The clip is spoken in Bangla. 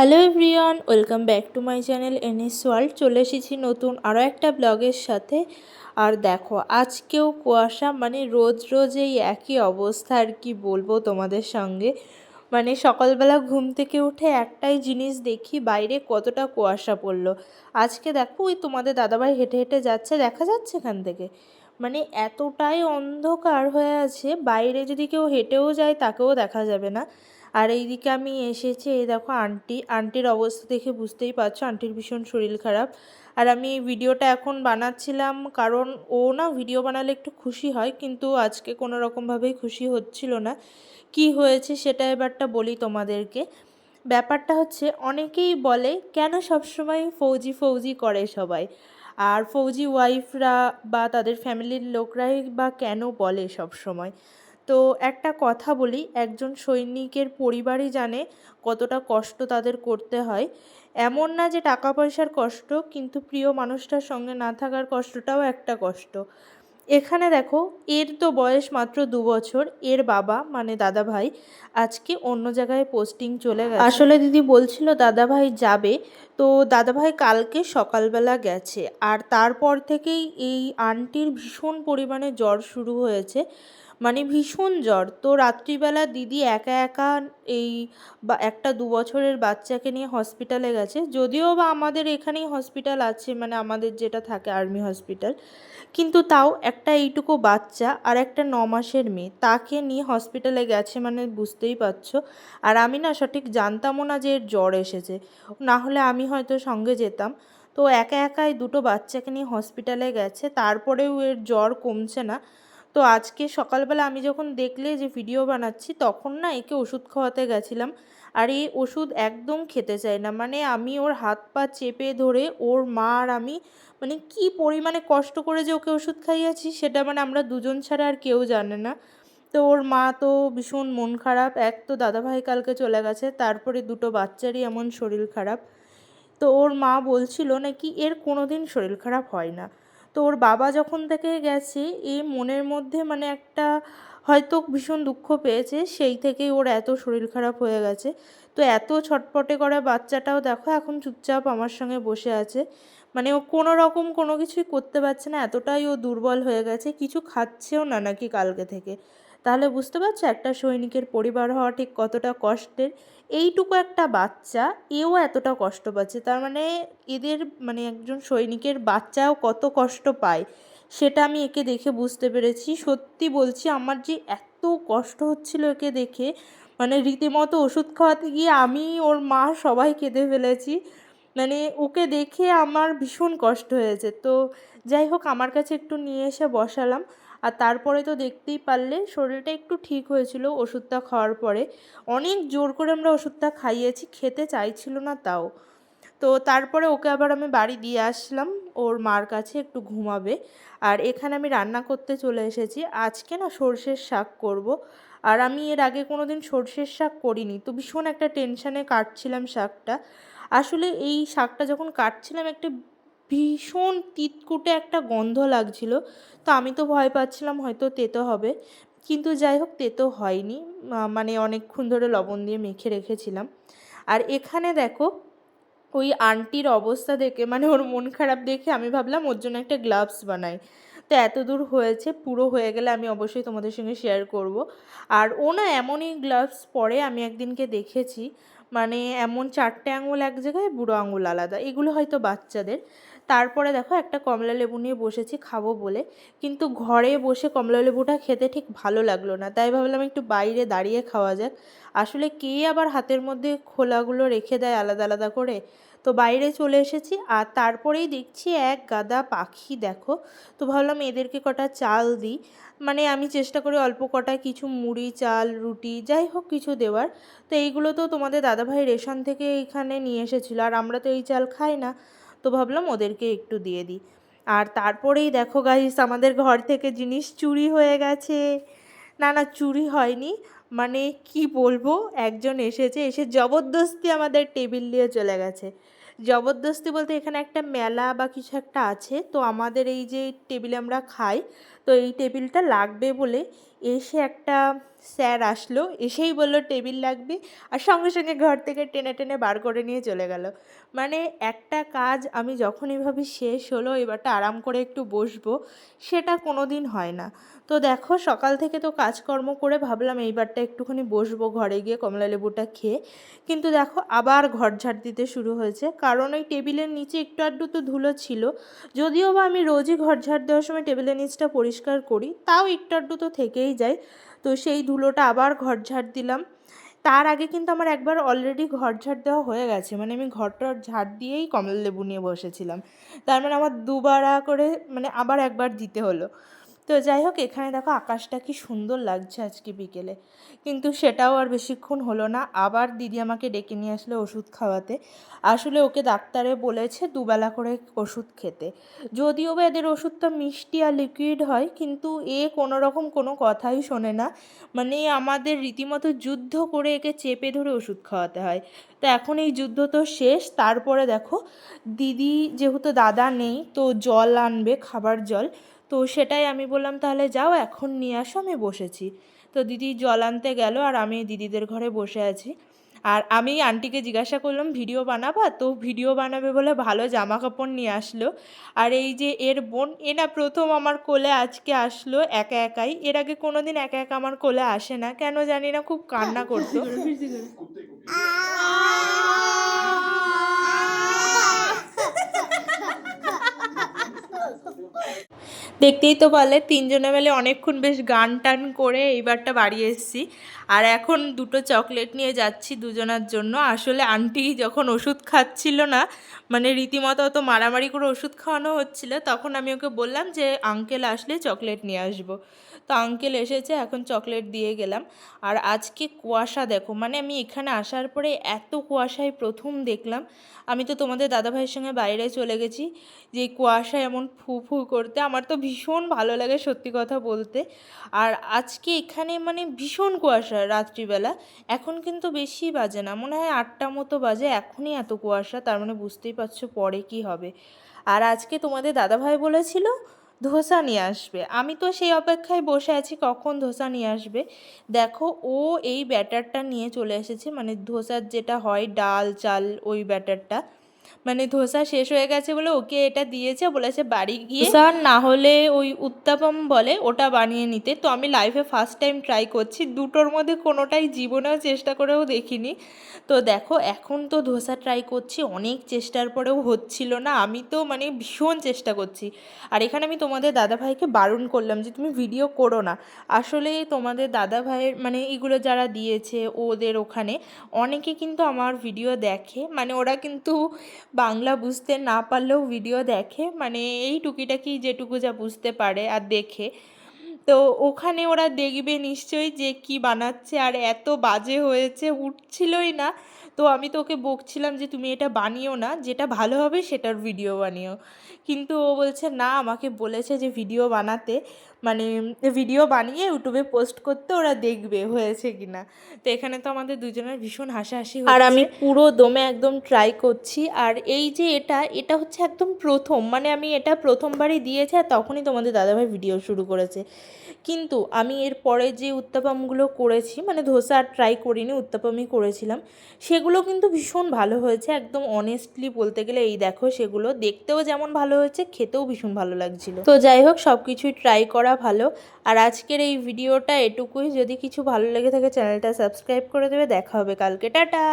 Hello everyone, welcome back to my channel NS world. চলে এসেছি নতুন আরও একটা ব্লগের সাথে। আর দেখো, আজকেও কুয়াশা মানে রোজ রোজ এই একই অবস্থা, আর কি বলব তোমাদের সঙ্গে। মানে সকালবেলা ঘুম থেকে উঠে একটাই জিনিস দেখি, বাইরে কতটা কুয়াশা পড়ল। আজকে দেখো, ওই তোমাদের দাদাভাই হেঁটে হেঁটে যাচ্ছে, দেখা যাচ্ছে এখান থেকে। মানে এতটাই অন্ধকার হয়ে আছে, বাইরে যদি কেউ হেঁটেও যায়, তাকেও দেখা যাবে না। আর এইদিকে আমি এসেছি, এই দেখো আন্টি, আন্টির অবস্থা দেখে বুঝতেই পারছ, আন্টির ভীষণ শরীর খারাপ। আর আমি ভিডিওটা এখন বানাচ্ছিলাম কারণ ও না ভিডিও বানালে একটু খুশি হয়, কিন্তু আজকে কোনো রকমভাবেই খুশি হচ্ছিল না। কি হয়েছে সেটা এবারটা বলি তোমাদেরকে। ব্যাপারটা হচ্ছে অনেকেই বলে, কেন সবসময় ফৌজি ফৌজি করে সবাই? আর ফৌজি ওয়াইফরা বা তাদের ফ্যামিলির লোকরাই বা কেন বলে সব সময় তো একটা কথা বলি, একজন সৈনিকের পরিবারই জানে কতটা কষ্ট তাদের করতে হয়। এমন না যে টাকা পয়সার কষ্ট, কিন্তু প্রিয় মানুষটার সঙ্গে না থাকার কষ্টটাও একটা কষ্ট। এখানে দেখো, এর তো বয়স মাত্র দু বছর, এর বাবা মানে দাদা ভাই আজকে অন্য জায়গায় পোস্টিং চলে গেছে। আসলে দিদি বলছিল দাদা ভাই যাবে, তো দাদা ভাই কালকে সকালবেলা গেছে। আর তারপর থেকেই এই আন্টির ভীষণ পরিমাণে জ্বর শুরু হয়েছে। মানে ভীষণ জ্বর। তো রাত্রিবেলা দিদি একা একা এই বা, একটা দু বছরের বাচ্চাকে নিয়ে হসপিটালে গেছে। যদিও বা আমাদের এখানেই হসপিটাল আছে মানে আমাদের যেটা থাকে আর্মি হসপিটাল কিন্তু তাও একটা এইটুকু বাচ্চা আর একটা ন মাসের মেয়ে। তাকে নিয়ে হসপিটালে গেছে মানে বুঝতেই পারছ। আর আমি না সঠিক জানতামও না যে এর জ্বর এসেছে। না হলে আমি হয়তো সঙ্গে যেতাম। তো একা একাই দুটো বাচ্চাকে নিয়ে হসপিটালে গেছে। তারপরেও এর জ্বর কমছে না। তো আজকে সকালবেলা আমি যখন দেখলে যে ভিডিও বানাচ্ছি, তখন না একে ওষুধ খাওয়াতে গেছিলাম। আর এই ওষুধ একদম খেতে চায় না। মানে আমি ওর হাত পা চেপে ধরে ওর মা আর আমি মানে কি পরিমাণে কষ্ট করে যে ওকে ওষুধ খাইয়েছি, সেটা মানে আমরা দুজন ছাড়া আর কেউ জানে না। তো ওর মা তো ভীষণ মন খারাপ। এক তো দাদাভাই কালকে চলে গেছে, তারপরে দুটো বাচ্চারই এমন শরীর খারাপ। তো ওর মা বলছিল নাকি এর কোনো দিন শরীর খারাপ হয় না। তো ওর বাবা যখন থেকে গেছে, এ মনের মধ্যে মানে একটা হয়তো ভীষণ দুঃখ পেয়েছে, সেই থেকেই ওর এত শরীর খারাপ হয়ে গেছে। তো এত ছটপটে করা বাচ্চাটাও দেখো, এখন চুপচাপ আমার সঙ্গে বসে আছে। মানে ও কোনো রকম কোনো কিছুই করতে পারছে না, এতটাই ও দুর্বল হয়ে গেছে, কিছু খাচ্ছেও না নাকি কালকে থেকে। তাহলে বুঝতে পারছ, একটা সৈনিকের পরিবার হওয়া ঠিক কতটা কষ্টের? এইটুকু একটা বাচ্চা, এও এতটা কষ্ট পাচ্ছে। তার মানে এদের মানে একজন সৈনিকের বাচ্চাও কত কষ্ট পায়, সেটা আমি একে দেখে বুঝতে পেরেছি। সত্যি বলছি, আমার যে এত কষ্ট হচ্ছিল একে দেখে মানে রীতিমতো ওষুধ খাওয়াতে গিয়ে আমি, ওর মা সবাই কেঁদে ফেলেছি। মানে ওকে দেখে আমার ভীষণ কষ্ট হয়েছে। তো যাই হোক, আমার কাছে একটু নিয়ে এসে বসালাম। আর তারপরে তো দেখতেই পারলে শরীরটা একটু ঠিক হয়েছিল ওষুধটা খাওয়ার পরে। অনেক জোর করে আমরা ওষুধটা খাইয়েছি, খেতে চাইছিল না তাও। তো তারপরে ওকে আবার আমি বাড়ি দিয়ে আসলাম, ওর মার কাছে একটু ঘুমাবে। আর এখানে আমি রান্না করতে চলে এসেছি। আজকে না সর্ষের শাক করব। আর আমি এর আগে কোনো দিন সর্ষের শাক করিনি। তো ভীষণ একটা টেনশানে কাটছিলাম শাকটা। আসলে এই শাকটা যখন কাটছিলাম, একটা ভীষণ তিতকুটে একটা গন্ধ লাগছিল। তো আমি তো ভয় পাচ্ছিলাম, হয়তো তেতো হবে। কিন্তু যাই হোক, তেতো হয়নি। মানে অনেকক্ষণ ধরে লবণ দিয়ে মেখে রেখেছিলাম। আর এখানে দেখো, ওই আন্টির অবস্থা দেখে মানে ওর মন খারাপ দেখে আমি ভাবলাম, ওর জন্য একটা গ্লাভস বানাই। তো এত দূর হয়েছে, পুরো হয়ে গেলে আমি অবশ্যই তোমাদের সঙ্গে শেয়ার করব। আর ও না এমনই গ্লাভস পরে আমি একদিনকে দেখেছি। মানে এমন চারটে আঙুল এক জায়গায়, বুড়ো আঙুল আলাদা। এগুলো হয়তো বাচ্চাদের। তারপরে দেখো একটা কমলা লেবু নিয়ে বসেছি, খাব বলে। কিন্তু ঘরে বসে কমলা লেবুটা খেতে ঠিক ভালো লাগল না। তাই ভাবলাম একটু বাইরে দাঁড়িয়ে খাওয়া যাক। আসলে কে আবার হাতের মধ্যে খোলাগুলো রেখে দেয় আলাদা আলাদা করে? তো বাইরে চলে এসেছি আর তারপরেই দেখছি এক গাদা পাখি, দেখো। তো ভাবলাম এদেরকে কটা চাল দিই। মানে আমি চেষ্টা করি অল্প কটা কিছু মুড়ি, চাল, রুটি, যাই হোক কিছু দেওয়ার। তো এইগুলো তো তোমাদের দাদাভাই রেশন থেকে এইখানে নিয়ে এসেছিল। আর আমরা তো এই চাল খাই না। তো ভাবলাম ওদেরকে একটু দিয়ে দিই। আর তারপরেই দেখো গাইস আমাদের ঘর থেকে জিনিস চুরি হয়ে গেছে। না না, চুরি হয়নি। মানে কি বলব? একজন এসেছে, এসে জবরদস্তি আমাদের টেবিল নিয়ে চলে গেছে। জবরদস্তি বলতে এখানে একটা মেলা বা কিছু একটা আছে। তো আমাদের এই যে টেবিলে আমরা খাই, তো এই টেবিলটা লাগবে বলে এসে একটা স্যার আসলো, এসেই বলল টেবিল লাগবে আর সঙ্গে সঙ্গে ঘর থেকে টেনে টেনে বার করে নিয়ে চলে গেল। মানে একটা কাজ আমি যখনই ভাবি শেষ হলো, এবারটা আরাম করে একটু বসবো, সেটা কোনো দিন হয় না। তো দেখো, সকাল থেকে তো কাজকর্ম করে ভাবলাম এইবারটা একটুখানি বসবো ঘরে গিয়ে কমলা লেবুটা খেয়ে। কিন্তু দেখো, আবার ঘর ঝাড় দিতে শুরু হয়েছে। কারণ ওই টেবিলের নিচে একটু আধটু তো ধুলো ছিল। যদিও বা আমি রোজই ঘর ঝাড় দেওয়ার সময় টেবিলের নিচটা পরিষ্কার করি, তাও একটু আড্ডু তো থেকেই যায়। তো সেই ধুলোটা আবার ঘর ঝাড় দিলাম। তার আগে কিন্তু আমার একবার অলরেডি ঘর ঝাড় দেওয়া হয়ে গেছে। মানে আমি ঘরটা ঝাড় দিয়েই কমলা লেবু নিয়ে বসেছিলাম। তার মানে আমার দুবারা করে মানে আবার একবার দিতে হলো। তো যাই হোক, এখানে দেখো আকাশটা কি সুন্দর লাগছে আজকে বিকেলে। কিন্তু সেটাও আর বেশিক্ষণ হলো না। আবার দিদি আমাকে ডেকে নিয়ে আসলো ওষুধ খাওয়াতে। আসলে ওকে ডাক্তারে বলেছে দুবেলা করে ওষুধ খেতে। যদিও বা এদের ওষুধটা মিষ্টি আর লিকুইড হয়, কিন্তু এ কোনো রকম কোনো কথাই শোনে না। মানে আমাদের রীতিমতো যুদ্ধ করে একে চেপে ধরে ওষুধ খাওয়াতে হয়। তো এখন এই যুদ্ধ তো শেষ। তারপরে দেখো, দিদি যেহেতু দাদা নেই, তো জল আনবে, খাবার জল। তো সেটাই আমি বললাম তাহলে যাও এখন নিয়ে আসো আমি বসেছি। তো দিদি জল আনতে গেল আর আমি দিদিদের ঘরে বসে আছি। আর আমি আন্টিকে জিজ্ঞাসা করলাম ভিডিও বানাবা? তো ভিডিও বানাবে বলে ভালো জামা কাপড় নিয়ে আসলো। আর এই যে এর বোন এ না প্রথম আমার কোলে আজকে আসলো একা একাই। এর আগে কোনোদিন একা একা আমার কোলে আসে না। কেন জানি না খুব কান্না করতো। দেখতেই তো পারলে তিনজনে মিলে অনেকক্ষণ বেশ গান টান করে এইবারটা বাড়ি এসেছি। আর এখন দুটো চকলেট নিয়ে যাচ্ছি দুজনার জন্য। আসলে আন্টি যখন ওষুধ খাচ্ছিল না মানে রীতিমতো অত মারামারি করে ওষুধ খাওয়ানো হচ্ছিল, তখন আমি ওকে বললাম যে, আঙ্কেল আসলে চকলেট নিয়ে আসব। তো আঙ্কেল এসেছে, এখন চকলেট দিয়ে গেলাম। আর আজকে কুয়াশা দেখো মানে আমি এখানে আসার পরে এত কুয়াশায় প্রথম দেখলাম। আমি তো তোমাদের দাদাভাইয়ের সঙ্গে বাইরে চলে গেছি, যে কুয়াশা এমন ফু ফু করতে। আমার তো ভীষণ ভালো লাগে সত্যি কথা বলতে। আর আজকে এখানে মানে ভীষণ কুয়াশা। রাত্রিবেলা। এখন কিন্তু বেশি বাজে না। মনে হয় আটটা মতো বাজে। এখনই এত কুয়াশা, তার মানে বুঝতেই পারছ পরে কি হবে। আর আজকে তোমাদের দাদাভাই বলেছিল, ধোসা নিয়ে আসবে। আমি তো সেই অপেক্ষায় বসে আছি, কখন ধোসা নিয়ে আসবে। দেখো, ও এই ব্যাটারটা নিয়ে চলে এসেছে মানে ধোসার যেটা হয়, ডাল, চাল, ওই ব্যাটারটা। মানে ধোসা শেষ হয়ে গেছে বলে ওকে এটা দিয়েছে, বলেছে বাড়ি গিয়ে ধোসা না হলে ওই উত্তাপম বলে ওটা বানিয়ে নিতে। তো আমি লাইফে ফার্স্ট টাইম ট্রাই করছি, দুটোর মধ্যে কোনোটাই জীবনেও চেষ্টা করেও দেখিনি। তো দেখো, এখন তো ধোসা ট্রাই করছি, অনেক চেষ্টার পরেও হচ্ছিল না, আমি তো মানে ভীষণ চেষ্টা করছি। আর এখানে আমি তোমাদের দাদাভাইকে বারণ করলাম যে, তুমি ভিডিও করো না। আসলে তোমাদের দাদাভাইয়ের মানে এগুলো যারা দিয়েছে ওদের ওখানে, অনেকে কিন্তু আমার ভিডিও দেখে মানে ওরা কিন্তু বাংলা বুঝতে না পারলেও ভিডিও দেখে। মানে এই টুকিটাকি যেটুকু যা বুঝতে পারে আর দেখে। তো ওখানে ওরা দেখবে নিশ্চয়ই যে কি বানাচ্ছে আর এত বাজে হয়েছে, উঠছিলই না। তো আমি তো ওকে বকছিলাম যে, তুমি এটা বানিও না, যেটা ভালো হবে সেটার ভিডিও বানিও। কিন্তু ও বলছে, না, আমাকে বলেছে যে ভিডিও বানাতে। মানে ভিডিও বানিয়ে ইউটিউবে পোস্ট করতে ওরা দেখবে হয়েছে কি না তো এখানে তো আমাদের দুজনের ভীষণ হাসাহাসি আর আমি পুরো দমে একদম ট্রাই করছি। আর এই যে এটা এটা হচ্ছে একদম প্রথম। মানে আমি এটা প্রথমবারই দিয়েছি আর তখনই তোমাদের দাদাভাই ভিডিও শুরু করেছে। কিন্তু আমি এর পরে যে উত্তাপামগুলো করেছি মানে ধোসা আর ট্রাই করিনি উত্তাপামই করেছিলাম সেগুলো কিন্তু ভীষণ ভালো হয়েছে। একদম অনেস্টলি বলতে গেলে এই দেখো সেগুলো দেখতেও যেমন ভালো হয়েছে খেতেও ভীষণ ভালো লাগছিল। তো যাই হোক সব কিছুই ট্রাই করা ভালো। আর আজকের এই ভিডিওটা এটুকুই। যদি কিছু ভালো লেগে থাকে, চ্যানেলটা সাবস্ক্রাইব করে দেবে। দেখা হবে কালকে। টাটা!